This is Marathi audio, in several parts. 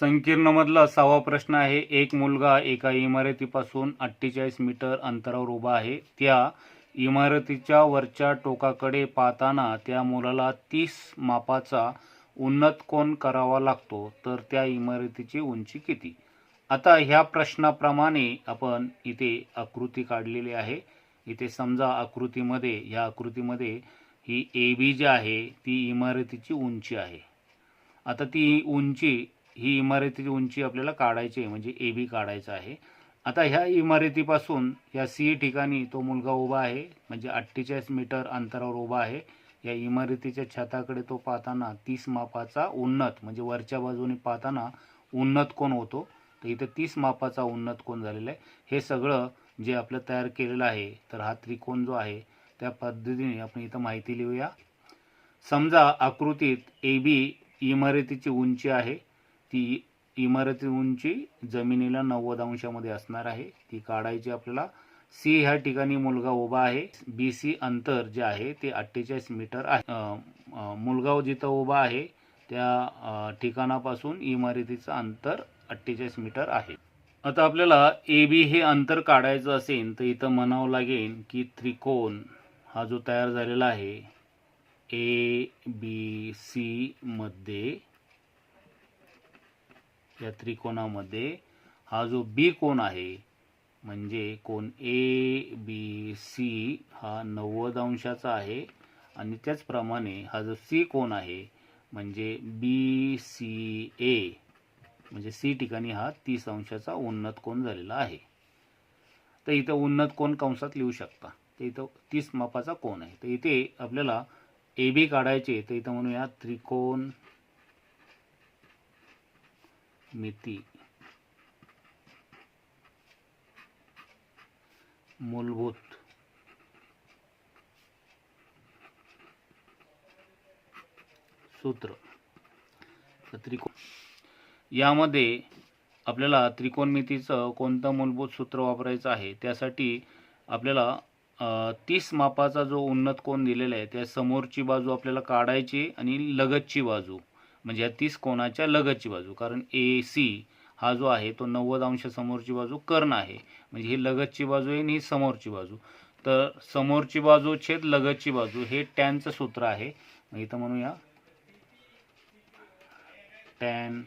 संकीर्णमधला सहावा प्रश्न आहे एक मुलगा एका इमारतीपासून अठ्ठेचाळीस मीटर अंतरावर उभा आहे. त्या इमारतीच्या वरच्या टोकाकडे पाहताना त्या मुलाला तीस मापाचा उन्नत कोण करावा लागतो? तर त्या इमारतीची उंची किती? आता ह्या प्रश्नाप्रमाणे आपण इथे आकृती काढलेली आहे. इथे समजा आकृतीमध्ये ह्या आकृतीमध्ये ही ए बी जी आहे ती इमारतीची उंची आहे. आता ती उंची ही इमारतीची उंची आपल्याला काढायची आहे म्हणजे ए बी काढायचं आहे. आता ह्या इमारतीपासून या सी ठिकाणी तो मुलगा उभा आहे म्हणजे अठ्ठेचाळीस मीटर अंतरावर उभा आहे. या इमारतीच्या छताकडे तो पाहताना तीस मापाचा उन्नत म्हणजे वरच्या बाजूने पाहताना उन्नत कोण होतो तर इथं तीस मापाचा उन्नत कोण झालेला आहे. हे सगळं जे आपलं तयार केलेलं आहे तर हा त्रिकोण जो आहे त्या पद्धतीने आपण इथं माहिती लिहूया. समजा आकृतीत ए बी इमारतीची उंची आहे ती इमारती उंची जमिनीला नव्वद अंशामध्ये असणार आहे. ती काढायची आपल्याला सी ह्या ठिकाणी मुलगा उभा आहे. बी सी अंतर जे आहे ते अठ्ठेचाळीस मीटर आहे. मुलगा जिथं उभा आहे त्या ठिकाणापासून इमारतीचं अंतर अठ्ठेचाळीस मीटर आहे. आता आपल्याला ए बी हे अंतर काढायचं असेल तर इथं म्हणावं लागेल की त्रिकोण हा जो तयार झालेला आहे ए बी सी मध्ये या त्रिकोणामध्ये हा जो बी कोण आहे म्हणजे कोण ए बी सी हा नव्वद अंशाचा आहे आणि त्याचप्रमाणे हा जो सी कोण आहे म्हणजे बी सी ए म्हणजे सी ठिकाणी हा तीस अंशाचा उन्नत कोण झालेला आहे. तर इथं उन्नत कोण कंसात लिहू शकता. तर इथं तीस मापाचा कोण आहे. तर इथे आपल्याला ए बी काढायचे तर इथं म्हणूया त्रिकोण मिती. मूलभूत. सूत्र. त्रिकोण यामध्ये आपल्याला त्रिकोणमितीचं कोणतं मूलभूत सूत्र वापरायचं आहे त्यासाठी आपल्याला तीस मापाचा जो उन्नत कोण दिलेला आहे त्या समोरची बाजू आपल्याला काढायची आणि लगतची बाजू. म्हणजे या तीस कोणाच्या लगतची बाजू. कारण ए सी हा जो आहे तो नव्वद अंश समोरची बाजू कर्ण आहे. म्हणजे ही लगतची बाजू आहे आणि ही समोरची बाजू. तर समोरची बाजू छेद लगतची बाजू हे टॅनचं सूत्र आहे. मग इथं म्हणूया टॅन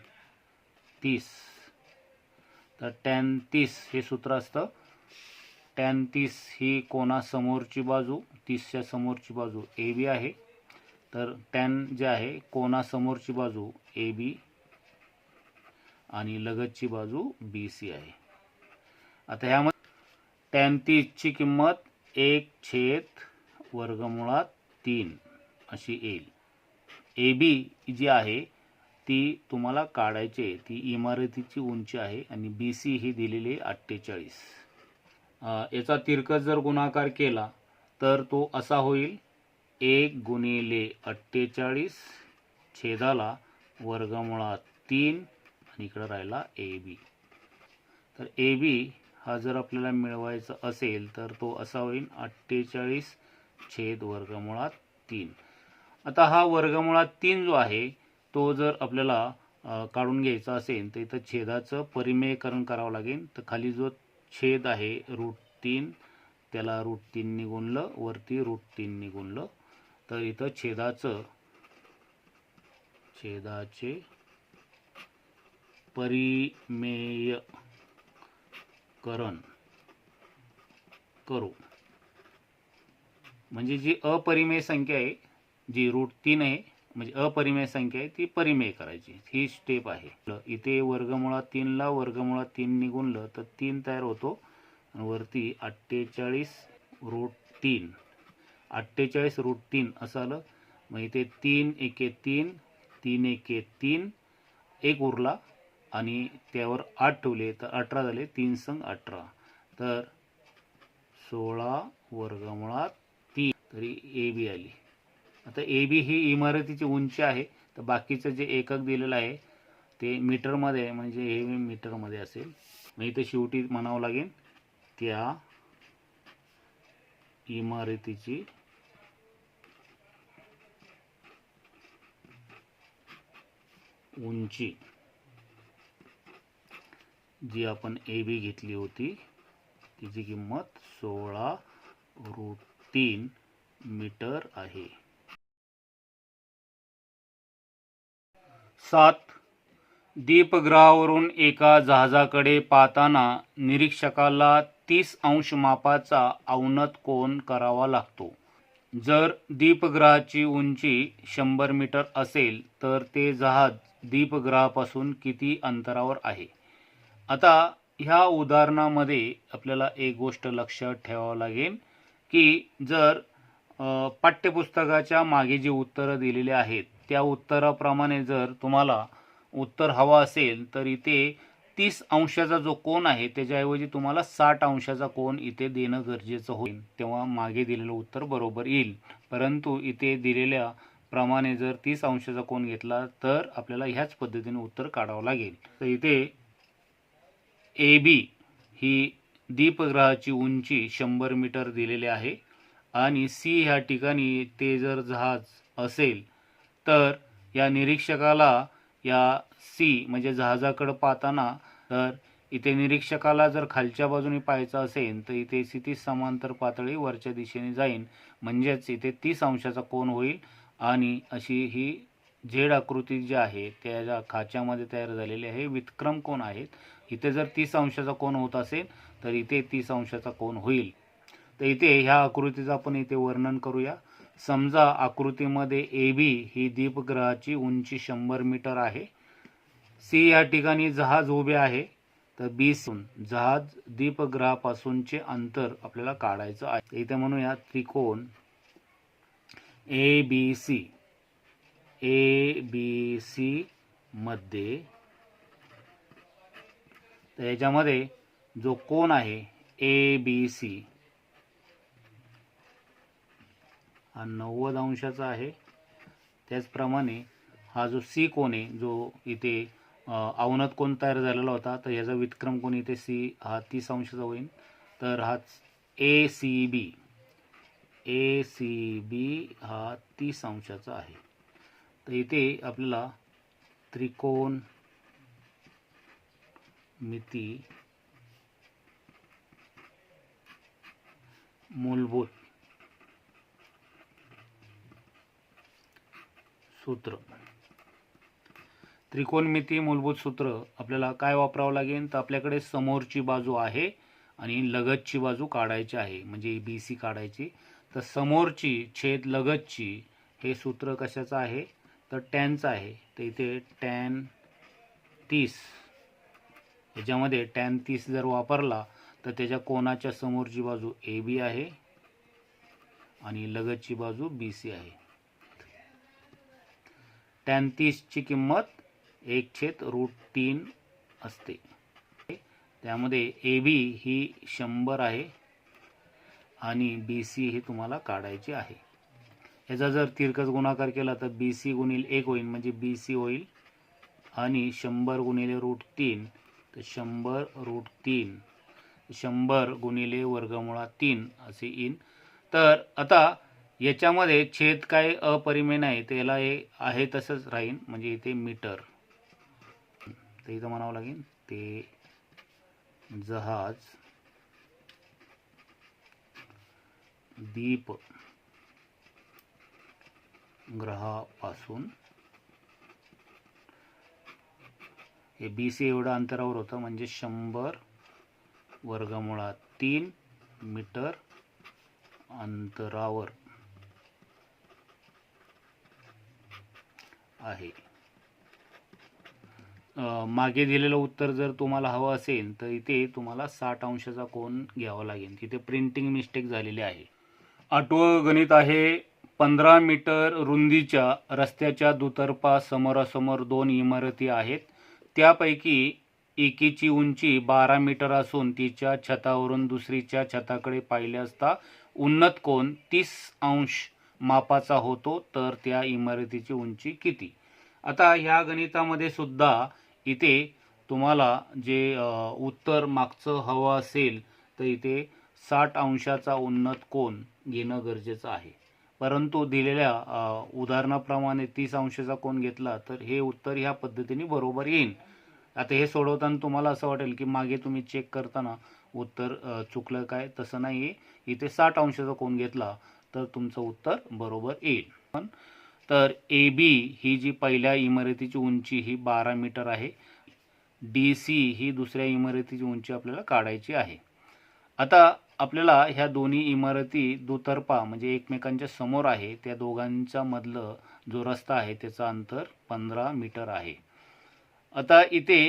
तीस. तर टॅन तीस हे सूत्र असतं. टॅन तीस ही कोणासमोरची बाजू तीसच्या समोरची बाजू ए बी आहे. तर टॅन जे आहे कोणासमोरची बाजू ए बी आणि लगतची बाजू बी सी आहे. आता ह्यामध्ये टॅन तीसची किंमत एक छेद वर्गमुळात तीन अशी येईल. ए बी जी आहे ती तुम्हाला काढायची आहे. ती इमारतीची उंची आहे आणि बी सी ही दिलेली आहे अठ्ठेचाळीस. याचा तिरकस जर गुणाकार केला तर तो असा होईल एक गुणिले अठ्ठेचाळीस छेदाला वर्गमुळात तीन आणि इकडं राहिला ए बी. तर ए बी हा जर आपल्याला मिळवायचा असेल तर तो असा होईल अठ्ठेचाळीस छेद वर्गमुळात तीन. आता हा वर्गमुळात तीन जो आहे तो जर आपल्याला काढून घ्यायचा असेल तर इथं छेदाचं परिमेयकरण करावं लागेल. तर खाली जो छेद आहे रूट तीन त्याला रूट तीन गुणलं वरती रूट तीन गुणलं तर इथं छेदाचं छेदाचे परिमेयकरण करू. म्हणजे जी अपरिमेय संख्या आहे जी रूट तीन आहे म्हणजे अपरिमेय संख्या आहे ती परिमेय करायची. ही स्टेप आहे. इथे वर्गमुळात तीनला वर्गमुळात तीन निघूनलं तर तीन तयार होतो. आणि वरती अठ्ठेचाळीस रूट तीन. अठ्ठेचाळीस रूट तीन असं आलं. मग इथे तीन एके तीन तीन एके तीन एक उरला आणि त्यावर आठ ठेवले. तर अठरा झाले. तीन संग अठरा. तर सोळा वर्गमुळात तीन. तरी ए बी आली. आता ए बी ही इमारतीची उंची आहे. तर बाकीचं जे एकक दिलेलं आहे ते मीटरमध्ये आहे म्हणजे हे मीटरमध्ये असेल. मग इथे शेवटी म्हणावं लागेल त्या इमारतीची उंची जी आपण ए बी घेतली होती तिची किंमत सोळा रूट तीन मीटर आहे. सात. दीपग्रहावरून एका जहाजाकडे पाहताना निरीक्षकाला तीस अंश मापाचा अवनत कोन करावा लागतो. जर दीपगृहाची उंची शंभर मीटर असेल तर ते जहाज दीपगृहापासून किती अंतरावर आहे? आता ह्या उदाहरणामध्ये आपल्याला एक गोष्ट लक्षात ठेवावं लागेल की जर पाठ्यपुस्तकाच्या मागे जी उत्तरं दिलेली आहेत त्या उत्तराप्रमाणे जर तुम्हाला उत्तर हवं असेल तर इथे तीस अंशाचा जो कोन आहे त्याच्याऐवजी तुम्हाला साठ अंशाचा कोन इथे देणं गरजेचं होईल. तेव्हा मागे दिलेलं उत्तर बरोबर येईल. परंतु इथे दिलेल्या प्रमाणे जर तीस अंशाचा कोन घेतला तर आपल्याला ह्याच पद्धतीने उत्तर काढावं लागेल. तर इथे ए बी ही दीपग्रहाची उंची शंभर मीटर दिलेली आहे आणि सी ह्या ठिकाणी ते जर जहाज असेल तर या निरीक्षकाला या सी म्हणजे जहाजाकडं पाहताना तर इथे निरीक्षकाला जर खालच्या बाजूने पाहायचं असेल तर इथे क्षितिज समांतर पातळी वरच्या दिशेने जाईल म्हणजेच इथे तीस अंशाचा कोण होईल आणि अशी ही झेड आकृती जी आहे त्या ज्या खाच्यामध्ये तयार झालेली आहे विक्रम कोण आहेत. इथे जर तीस अंशाचा कोण होत असेल तर इथे तीस अंशाचा कोण होईल. तर इथे ह्या आकृतीचं आपण इथे वर्णन करूया. समजा आकृतीमध्ये ए बी ही दीपग्रहाची उंची शंभर मीटर आहे. सी या ठिकाणी जहाज उभे आहे. तर बी सून जहाज दीपग्रहापासूनचे अंतर आपल्याला काढायचं आहे. इथे म्हणूया त्रिकोण A B C A B C मध्ये. तर याच्यामध्ये जो कोण आहे ए बी सी हा नव्वद अंशाचा आहे. त्याचप्रमाणे हा जो सी कोण आहे जो इथे अवनत कोण तयार झालेला होता तर याचा विक्रम कोण इथे सी हा तीस अंशाचा होईल. तर हा ए सी बी ए सी बी हा तीस अंशाचा आहे. तर इथे आपल्याला त्रिकोण मिती मूलभूत सूत्र. त्रिकोणमिती मूलभूत सूत्र. आपल्याला काय वापरावं लागेल? तर आपल्याकडे समोरची बाजू आहे आणि लगतची बाजू काढायची आहे. म्हणजे बी सी काढायची. तर समोरची छेद लगतची हे सूत्र कशाचं आहे? तर टॅनचं आहे. तर इथे टॅन तीस. याच्यामध्ये टॅन तीस जर वापरला तर त्याच्या कोणाच्या समोरची बाजू ए बी आहे आणि लगतची बाजू बी सी आहे. टॅन तीसची किंमत एक छेद रूट तीन असते. त्यामध्ये ए बी ही शंभर आहे आणि बी सी ही तुम्हाला काढायची आहे. याचा जर तिरकस गुणाकार केला तर बी सी गुणिल एक होईल म्हणजे बी सी होईल आणि शंभर गुणिले रूट तीन तर शंभर रूट तीन शंभर गुणिले वर्गमुळा तीन असे येईन. तर आता याच्यामध्ये छेद काय अपरिमेय नाही त्याला हे आहे तसंच राहीन म्हणजे इथे मीटर. तर इथं म्हणावं लागेल ते जहाज दीप ग्रहापासून हे बी सी एवढं अंतरावर होतं म्हणजे शंभर वर्गमुळात तीन मीटर अंतरावर आहे. मागे दिलेलं उत्तर जर तुम्हाला हवं असेल तर इथे तुम्हाला साठ अंशाचा कोण घ्यावा लागेल. तिथे प्रिंटिंग मिस्टेक झालेली आहे. आठवं गणित आहे पंधरा मीटर रुंदीच्या रस्त्याच्या दुतर्फा समोरासमोर दोन इमारती आहेत. त्यापैकी एकीची उंची बारा मीटर असून तिच्या छतावरून दुसरीच्या छताकडे पाहिले असता उन्नत कोण तीस अंश मापाचा होतो तर त्या इमारतीची उंची किती? आता ह्या गणितामध्ये सुद्धा इथे तुम्हाला जे उत्तर मागचं हवं असेल तर इथे साठ अंशाचा उन्नत कोन घेणं गरजेचं आहे. परंतु दिलेल्या उदाहरणाप्रमाणे तीस अंशाचा कोण घेतला तर हे उत्तर ह्या पद्धतीने बरोबर येईल आता हे सोडवताना तुम्हाला असं वाटेल की मागे तुम्ही चेक करताना उत्तर चुकलं काय तसं नाही आहे इथे साठ अंशाचा कोण घेतला तर तुमचं उत्तर बरोबर येईल. पण तर ए बी ही जी पहिल्या इमारतीची उंची ही बारा मीटर आहे. डी सी ही दुसऱ्या इमारतीची उंची आपल्याला काढायची आहे. आता आपल्याला ह्या दोन्ही इमारती दुतर्फा म्हणजे एकमेकांच्या समोर आहे त्या दोघांच्या मधलं जो रस्ता आहे त्याचं अंतर पंधरा मीटर आहे. आता इथे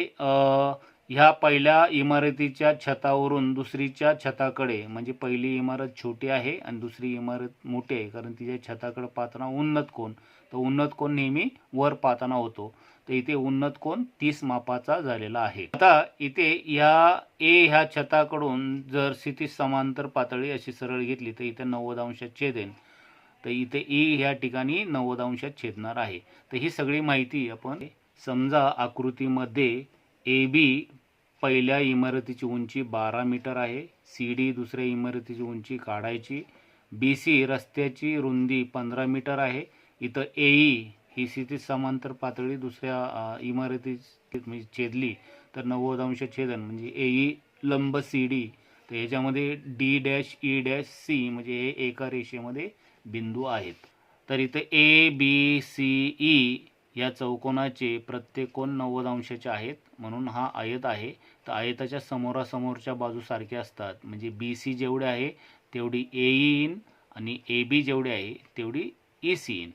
ह्या पहिल्या इमारतीच्या छतावरून दुसरीच्या छताकडे म्हणजे पहिली इमारत छोटी आहे आणि दुसरी इमारत मोठी आहे कारण तिच्या छताकडे पाहताना उन्नत कोण तर उन्नत कोण नेहमी वर पाहताना होतो. तर इथे उन्नत कोण तीस मापाचा झालेला आहे. आता इथे ह्या ए ह्या छताकडून जर स्थिती समांतर पातळी अशी सरळ घेतली तर इथे नव्वद अंशात छेदेन तर इथे ई ह्या ठिकाणी नव्वद अंशात छेदणार आहे. तर ही सगळी माहिती आपण समजा आकृतीमध्ये ए बी पहिल्या इमारतीची उंची बारा मीटर आहे. सी डी दुसऱ्या इमारतीची उंची काढायची. बी सी रस्त्याची रुंदी पंधरा मीटर आहे. इथं ए ई ही स्थिती समांतर पातळी दुसऱ्या इमारती म्हणजे छेदली तर नव्वद अंश छेदन म्हणजे ए ई लंब सी डी. तर ह्याच्यामध्ये D dash E dash C म्हणजे हे एका रेषेमध्ये बिंदू आहेत. तर इथं ए बी सी ई या चौकोनाचे प्रत्येक कोण नव्वद अंशाचे आहेत. म्हणून हा आयत आहे. तर आयताच्या समोरासमोरच्या बाजू सारख्या असतात. म्हणजे बी सी जेवढे आहे तेवढी ए इन आणि ए बी जेवढी आहे तेवढी ई सी इन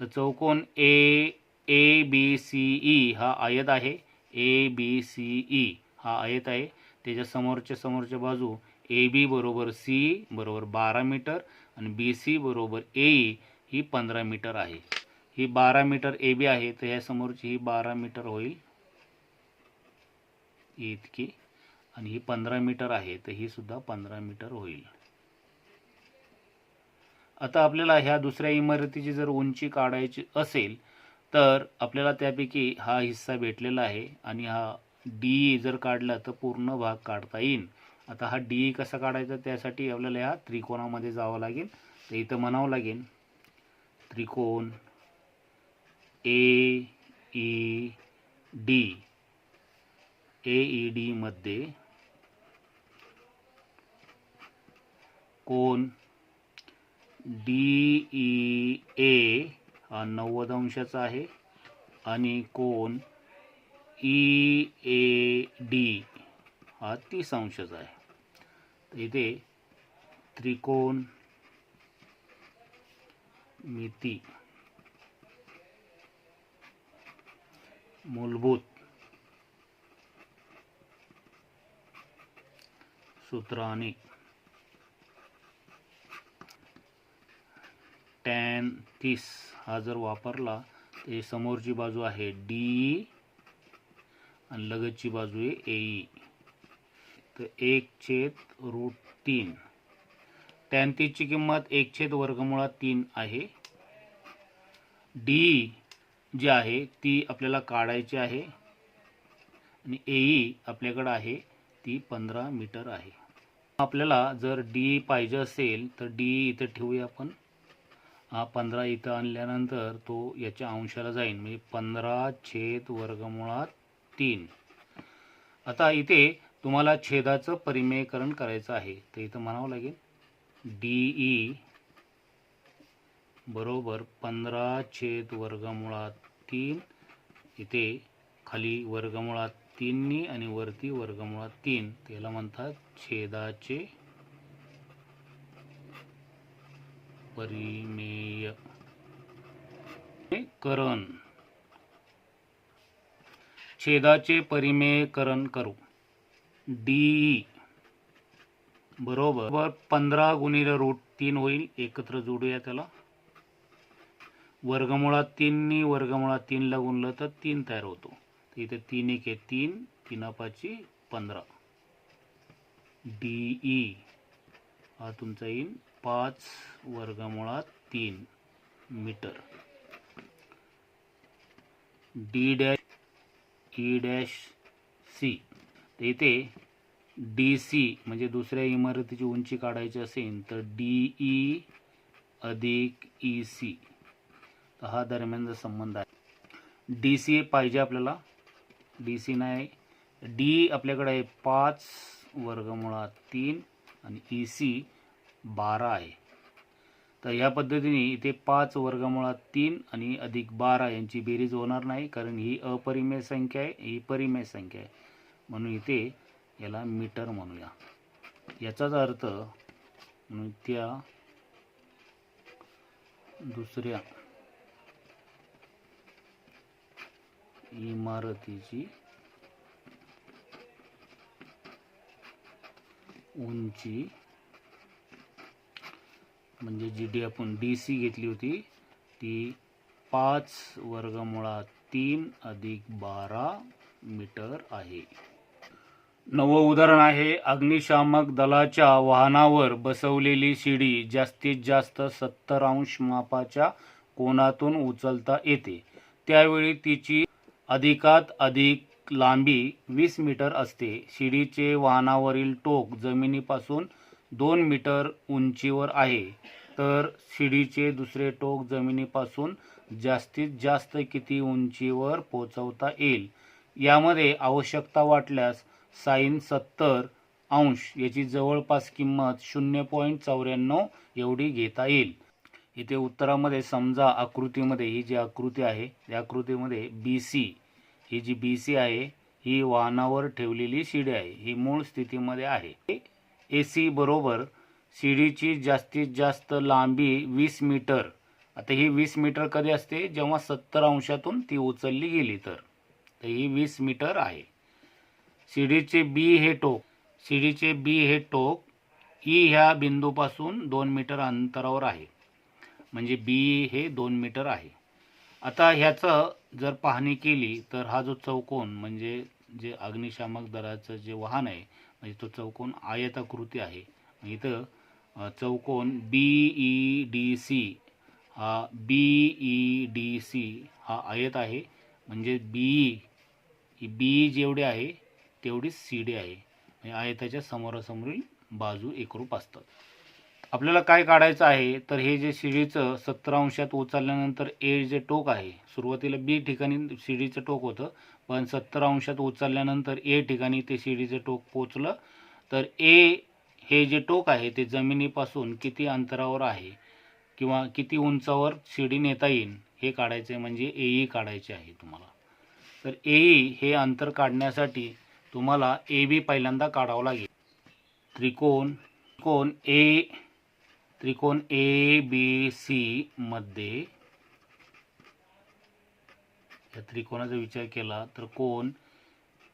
तर चौकोन ए ए बी सी ई हा आयत आहे. ए बी सी ई हा आयत आहे. त्याच्या समोरच्या समोरच्या बाजू ए बी बरोबर सी बरोबर बारा मीटर आणि बी सी बरोबर ए ई ही पंधरा मीटर आहे. ही बारा मीटर ए बी आहे. तर ह्या समोरची ही बारा मीटर होईल. इतकी. आणि ही पंधरा मीटर आहे तर ही सुद्धा पंधरा मीटर होईल. आता आपल्याला ह्या दुसऱ्या इमारतीची जर उंची काढायची असेल तर आपल्याला त्यापैकी हा हिस्सा भेटलेला आहे. आणि हा डी जर काढला तर पूर्ण भाग काढता येईल. आता हा डी कसा काढायचा त्यासाठी आपल्याला ह्या त्रिकोणामध्ये जावं लागेल. तर इथं म्हणावं लागेल त्रिकोण ए ई डी. ई डीमध्ये कोण डी ई ए हा नव्वद अंशाचा आहे आणि कोण ई ए डी हा तीस अंशाचा आहे. इथे त्रिकोण मिती मूलभूत सूत्राने. टॅन तीस हा जर वापरला तर समोरची बाजू आहे डी आणि लगतची बाजू आहे ए तर एक छेद रूट तीन. टॅन तीसची किंमत एक छेद वर्गमुळात तीन आहे. डी जी आहे ती आपल्याला काढायची आहे. आणि एई आपल्याकडं आहे ती पंधरा मीटर आहे. आपल्याला जर डी पाहिजे असेल तर डी इथं ठेवूया आपण. हा पंधरा इथं आणल्यानंतर तो याच्या अंशाला जाईल म्हणजे पंधरा छेद वर्गमुळात तीन. आता इथे तुम्हाला छेदाचं परिमेयकरण करायचं आहे. तर इथं म्हणावं लागेल डी ई बरोबर पंधरा छेद वर्गमुळात तीन. इथे खाली वर्गमुळात तीननी आणि वरती वर्गमुळात तीन. त्याला म्हणतात छेदाचे परिमेय. करण. छेदाचे परिमेयकरण करू. डी बरोबर. पंधरा गुणिले रूट तीन होईल. एकत्र जोडूया त्याला. वर्गमुळात तीननी वर्गमुळात तीनला गुणलं तर तीन तयार होतो. तर इथे तीन एक आहे. तीन तीन पाची पंधरा. D E. हा तुमचा येईल पाच वर्गमुळात तीन metre. D dash E dash C. तर इथे डी सी म्हणजे दुसऱ्या इमारतीची उंची काढायची असेल तर डी ई अधिक ई सी. तर हा दरम्यानचा संबंध आहे. डी सी पाहिजे आपल्याला. डी सी नाही. डी आपल्याकडे आहे पाच वर्गमुळात तीन आणि ई सी बारा आहे. तर या पद्धतीने इथे पाच वर्गमुळात तीन आणि अधिक बारा यांची बेरीज होणार नाही कारण ही अपरिमेय संख्या आहे ही परिमेय संख्या आहे. म्हणून इथे याला मीटर म्हणूया. याचाच अर्थ म्हणून त्या दुसऱ्या इमारतीची उंची म्हणजे जी डी आपण डी सी घेतली होती ती पाच वर्गमुळात तीन अधिक बारा मीटर आहे. नवं उदाहरण आहे अग्निशामक दलाच्या वाहनावर बसवलेली शिडी जास्तीत जास्त सत्तर अंश मापाच्या कोनातून उचलता येते. त्यावेळी तिची अधिकात अधिक लांबी वीस मीटर असते. शिडीचे वाहनावरील टोक जमिनीपासून दोन मीटर उंचीवर आहे. तर शिडीचे दुसरे टोक जमिनीपासून जास्तीत जास्त किती उंचीवर पोचवता येईल? यामध्ये आवश्यकता वाटल्यास साईन सत्तर अंश याची जवळपास किंमत शून्य पॉईंट चौऱ्याण्णव एवढी घेता येईल. इथे उत्तरामध्ये समजा आकृतीमध्ये ही जी आकृती आहे त्या आकृतीमध्ये बी सी ही जी बी सी आहे ही वाहनावर ठेवलेली शिडी आहे ही मूळ स्थितीमध्ये आहे. ए सी बरोबर शिडीची जास्तीत जास्त लांबी वीस मीटर. आता ही वीस मीटर कधी असते? जेव्हा सत्तर अंशातून ती उचलली गेली तर. तर ही वीस मीटर आहे. शिडीचे बी हे टोक. शिडीचे बी हे टोक ई ह्या बिंदूपासून दोन मीटर अंतरावर आहे. म्हणजे बी हे दोन मीटर आहे. आता ह्याचं जर पाहणी केली तर हा जो चौकोन म्हणजे जे अग्निशामक दलाचं जे वाहन आहे म्हणजे तो चौकोन आयताकृती आहे. इथं चौकोन बी ई डी सी हा बी ई डी सी हा आयत आहे. म्हणजे बी ही बी जेवढी आहे तेवढी सी डी आहे. म्हणजे आयताच्या समोरासमोरील बाजू एकरूप असतात. आपल्याला काय काढायचं आहे? तर हे जे शिडीचं सत्तर अंशात उचलल्यानंतर ए जे टोक आहे सुरुवातीला बी ठिकाणी शिडीचं टोक होतं पण सत्तर अंशात उचलल्यानंतर ए ठिकाणी ते शिडीचं टोक पोचलं. तर ए हे जे टोक आहे ते जमिनीपासून किती अंतरावर आहे किंवा किती उंचावर शिडी नेता येईल हे काढायचं आहे म्हणजे एई काढायचे आहे तुम्हाला. तर एई हे अंतर काढण्यासाठी तुम्हाला ए बी पहिल्यांदा काढावं लागेल. त्रिकोण त्रिकोण ए त्रिकोण ए बी सी मध्ये या त्रिकोणाचा विचार केला तर कोण?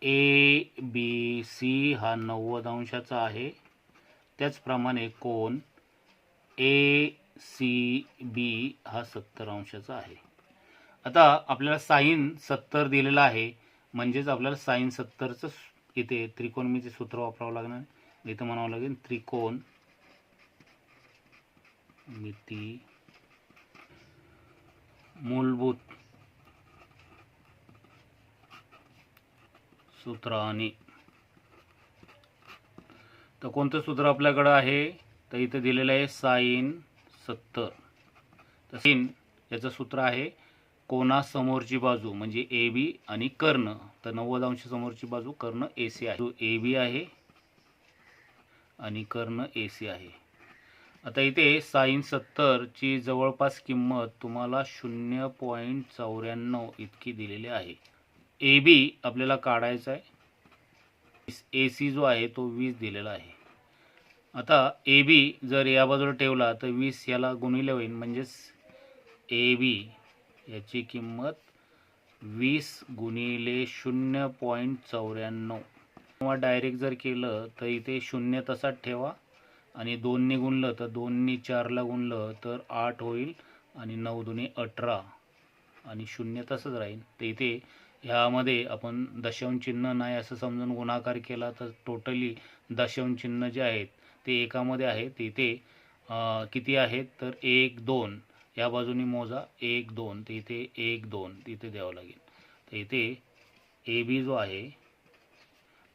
ए बी सी हा नव्वद अंशाचा आहे. त्याचप्रमाणे कोण? ए सी बी हा सत्तर अंशाचा आहे. आता आपल्याला साईन सत्तर दिलेला आहे. म्हणजेच आपल्याला साईन सत्तरचं इथे त्रिकोणमिती सूत्र वापरावं लागणार. इथं म्हणावं लागेल त्रिकोण मिती मूलभूत सूत्राने. तर कोणतं सूत्र आपल्याकडं आहे? तर इथं दिलेलं आहे साईन सत्तर तर साईन याचं सूत्र आहे कोणा समोरची बाजू म्हणजे ए बी आणि कर्ण. तर नव्वद अंश समोरची बाजू कर्ण ए सी आहे. ए बी आहे आणि कर्ण ए सी आहे. आता इथे साईन सत्तरची जवळपास किंमत तुम्हाला शून्य पॉईंट चौऱ्याण्णव इतकी दिलेली आहे. ए बी आपल्याला काढायचा आहे. ए सी जो आहे तो वीस दिलेला आहे. आता ए बी जर या बाजूला ठेवला तर वीस याला गुणिले होईल म्हणजेच ए बी याची किंमत वीस गुणिले शून्य पॉईंट चौऱ्याण्णव. किंवा डायरेक्ट जर केलं तर इथे शून्य तसाच ठेवा. आणि दोनने गुणलं तर दोनने चारला गुणलं तर आठ होईल आणि नऊ दुने अठरा. आणि शून्य तसंच राहील. तर इथे ह्यामध्ये आपण दशांश नाही असं समजून गुणाकार केला तर टोटली दशांश जे आहेत ते एकामध्ये आहे ते इथे किती आहेत? तर एक दोन. या बाजूने मोजा. एक दोन. तर इथे एक दोन. तिथे द्यावं लागेल. तर इथे ए बी जो आहे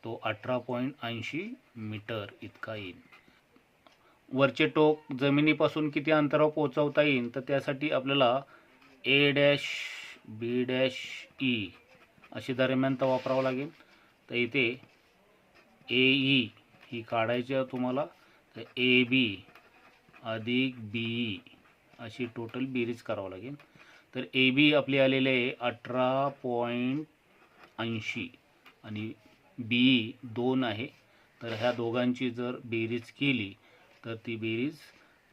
तो अठरा पॉईंट ऐंशी मीटर इतका येईल. वरचे टोक जमिनीपासून किती अंतरावर पोचवता येईल? तर त्यासाठी आपल्याला A dash B dash E अशी दरम्यानता वापरावं लागेल. तर इथे ए ई e ही काढायची आहे तुम्हाला. तर ए बी अधिक बी ई e अशी टोटल बेरीज करावं लागेल. तर ए बी आपली आलेली आहे अठरा पॉईंट ऐंशी आणि बी ई दोन आहे. तर ह्या दोघांची जर बेरीज केली तर ती बेरीज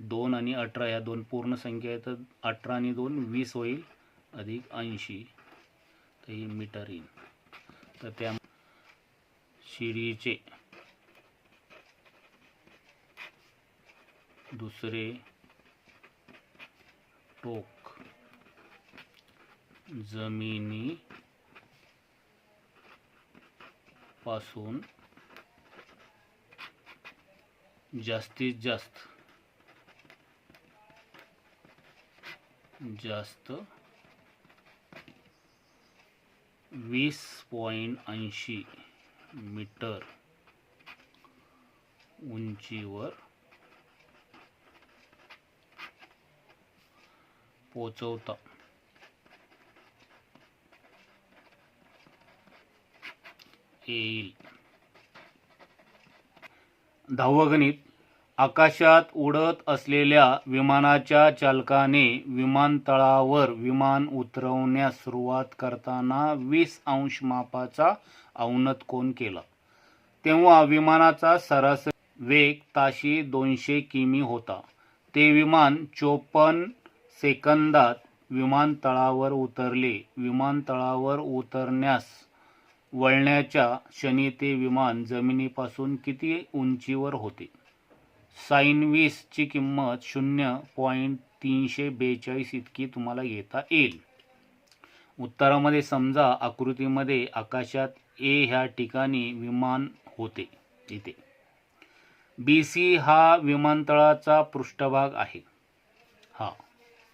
दोन आणि अठरा ह्या दोन पूर्ण संख्या आहे तर अठरा आणि दोन वीस होईल अधिक ऐंशी. तर ही मीटर येईल. तर त्या शिडीचे दुसरे टोक जमिनी पासून जास्तीत जास्त. जास्त. वीस पॉईंट ऐंशी मीटर उंचीवर पोचवता. येईल. दहावं गणित आकाशात उडत असलेल्या विमानाच्या चालकाने विमानतळावर विमान उतरवण्यास सुरुवात करताना वीस अंश मापाचा अवनत कोन केला. तेव्हा विमानाचा सरासरी वेग ताशी दोनशे किमी होता. ते विमान चोपन्न सेकंदात विमानतळावर उतरले. विमानतळावर उतरण्यास वळण्याच्या क्षणी ते विमान जमिनीपासून किती उंचीवर होते? साईन वीसची किंमत शून्य पॉईंट तीनशे बेचाळीस इतकी तुम्हाला घेता येईल. उत्तरामध्ये समजा आकृतीमध्ये आकाशात ए ह्या ठिकाणी विमान होते इथे. बी सी हा विमानतळाचा पृष्ठभाग आहे. हा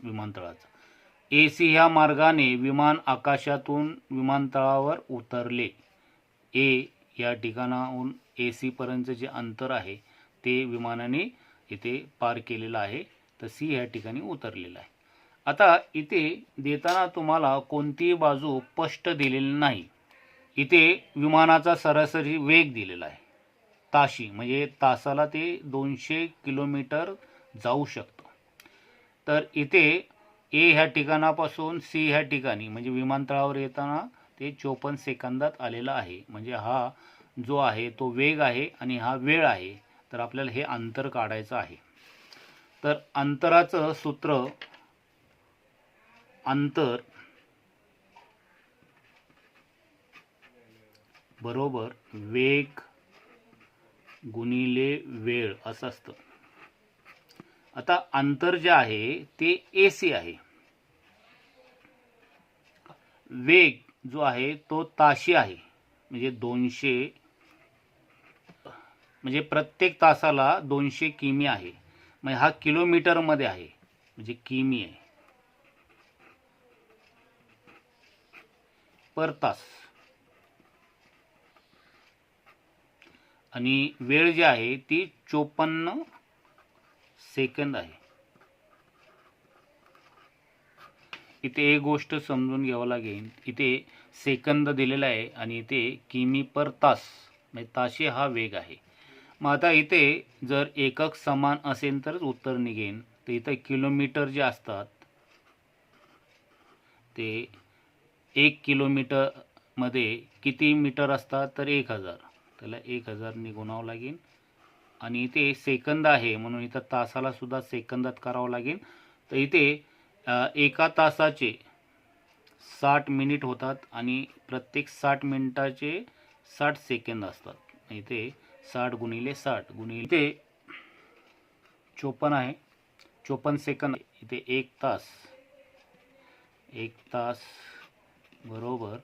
विमानतळाचा. ए सी ह्या मार्गाने विमान आकाशातून विमानतळावर उतरले. ए या ठिकाणाहून ए सीपर्यंत जे अंतर आहे ते विमानाने इथे पार केलेलं आहे तर सी ह्या ठिकाणी उतरलेलं आहे. आता इथे देताना तुम्हाला कोणतीही बाजू स्पष्ट दिलेली नाही. इथे विमानाचा सरासरी वेग दिलेला आहे. ताशी म्हणजे तासाला ते दोनशे किलोमीटर जाऊ शकतो. तर इथे ए ह्या ठिकाणापासून सी ह्या ठिकाणी म्हणजे विमानतळावर येताना ते चोपन्न सेकंदात आलेला आहे. म्हणजे हा जो आहे तो वेग आहे आणि हा वेळ आहे. तर आपल्याला हे अंतर काढायचं आहे. तर अंतराचं सूत्र अंतर बरोबर वेग गुणिले वेळ असं असतं. आता अंतर जे आहे ते ए सी आहे. वेग जो आहे तो ताशी आहे. म्हणजे दोनशे म्हणजे प्रत्येक तासाला दोनशे किमी आहे. म्हणजे हा किलोमीटरमध्ये आहे. म्हणजे किमी आहे. पर तास. आणि वेळ जी आहे ती चोपन्न सेकंद आहे. इथे एक गोष्ट समजून घ्यावं लागेल. इथे सेकंद दिलेला आहे आणि इथे किमी पर तास म्हणजे ताशी हा वेग आहे. मग आता इथे जर एकक समान असेल तरच उत्तर निघेन तर इथं किलोमीटर जे असतात ते एक किलोमीटरमध्ये किती मीटर असतात? तर एक हजार. त्याला एक हजार गुणावं लागेल. आणि इथे सेकंद आहे म्हणून इथं तासाला सुद्धा सेकंदात करावं लागेल. तर इथे एका तासाचे साठ मिनिट होतात आणि प्रत्येक साठ मिनिटाचे साठ सेकंद असतात. इथे साठ गुणिले साठ गुणिले इथे चोपन्न आहे. चोपन्न सेकंद. इथे एक तास. एक तास बरोबर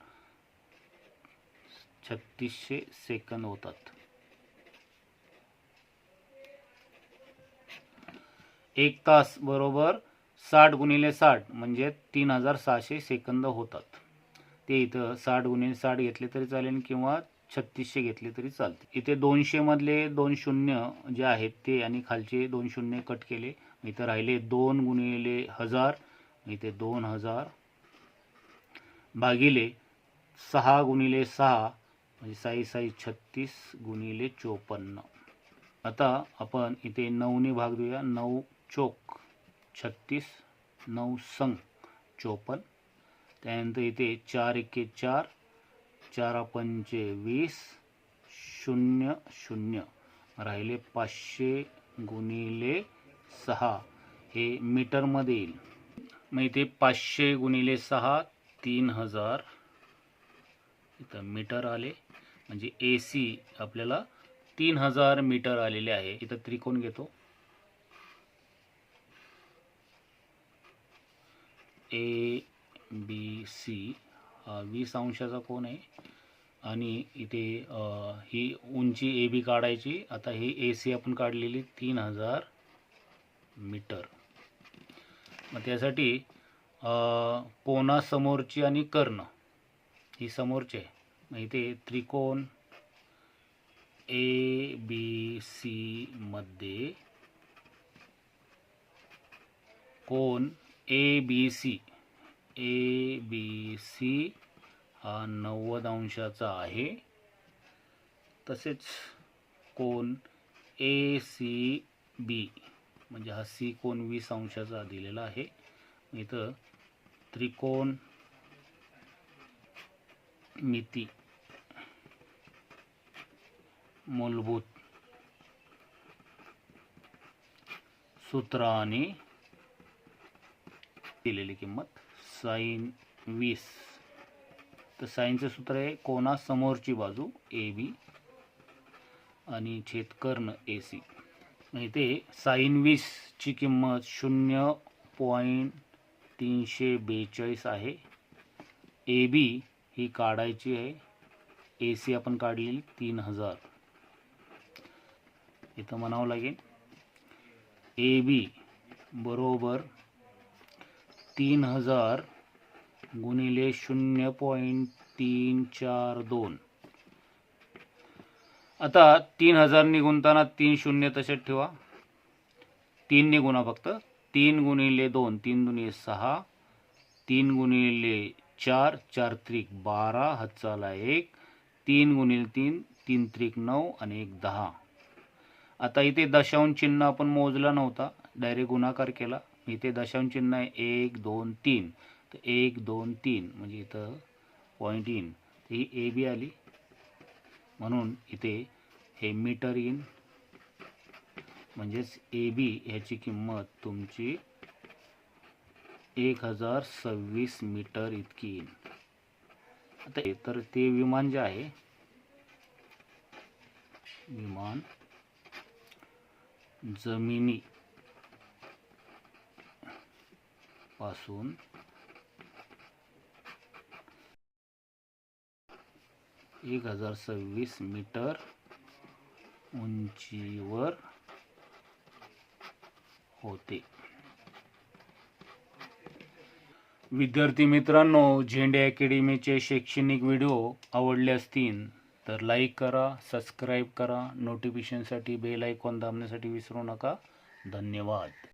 छत्तीसशे सेकंद होतात. एक तास बरोबर साठ गुणिले साठ म्हणजे तीन हजार सहाशे सेकंद होतात. ते इथं साठ गुणिले साठ घेतले तरी चालेल किंवा छत्तीसशे घेतले तरी चालते. इथे दोनशे मधले दोन शून्य जे आहेत ते आणि खालचे दोन शून्य कट केले इथं राहिले दोन गुणिले हजार इथे दोन हजार भागिले सहा गुणिले सहा म्हणजे साई साई छत्तीस गुणिले चोपन्न. आता आपण इथे नऊने भाग देऊया. नऊ चोक. छत्तीस नऊ संग चोपन्न. त्यानंतर इथे चार एके चार चार पंचे वीस शून्य शून्य. राहिले पाचशे गुणिले सहा. हे मीटरमध्ये येईल. मग इथे पाचशे गुणिले सहा तीन हजार. इथं मीटर आले. म्हणजे ए सी आपल्याला तीन हजार मीटर आलेले आहे. इथं त्रिकोण घेतो. ए बी सी वीस अंशाचा कोण आहे. आणि इथे ही उंची ए बी काढायची. आता ही ए सी आपण काढलेली तीन हजार मीटर. मग त्यासाठी कोणासमोरची आणि कर्ण ही समोरची आहे. मग इथे त्रिकोण ए बी सीमध्ये कोण A B C A B C हा नव्वद अंशाचा आहे. तसेच कोण ए सी बी म्हणजे हा सी कोण वीस अंशाचा दिलेला आहे. इथं त्रिकोण मिती मूलभूत सूत्राने दिलेली किंमत. साईन वीस. तर साईनचं सूत्र आहे कोणा समोरची बाजू? A B. आणि छेदकर्ण ए सी. इथे साईन वीसची किंमत शून्य पॉईंट तीनशे बेचाळीस आहे. ए बी ही काढायची आहे. ए सी आपण काढलेली तीन हजार. इथं म्हणावं लागेल. ए बी बरोबर तीन हजार गुणिले शून्य पॉईंट तीन चार दोन. आता तीन हजार निगुणताना तीन शून्य तसेच ठेवा. तीन निगुणा फक्त. तीन गुणिले दोन तीन गुणिले सहा तीन गुणिले चार चार त्रिक बारा हातचाला एक तीन गुणिले तीन तीन त्रिक नऊ आणि एक दहा. आता इथे दशांश चिन्ह आपण मोजला नव्हता. डायरेक्ट गुणाकार केला. इथे दशांश चिन्ह आहे. एक दोन तीन. तर एक दोन तीन. म्हणजे इथं point in he A B आली. म्हणून इथे हे मीटर इन म्हणजेच ए बी ह्याची किंमत तुमची एक हजार सव्वीस मीटर इतकी येईल आता तर ते विमान जे आहे विमान जमिनी पासून. एक हजार सव्वीस मीटर उंचीवर होते. विद्यार्थी मित्रांनो झेंडे अकॅडमीचे शैक्षणिक व्हिडिओ आवडले असतील तर लाईक करा सबस्क्राईब करा नोटिफिकेशनसाठी बेल आयकॉन दाबण्यासाठी विसरू नका. धन्यवाद.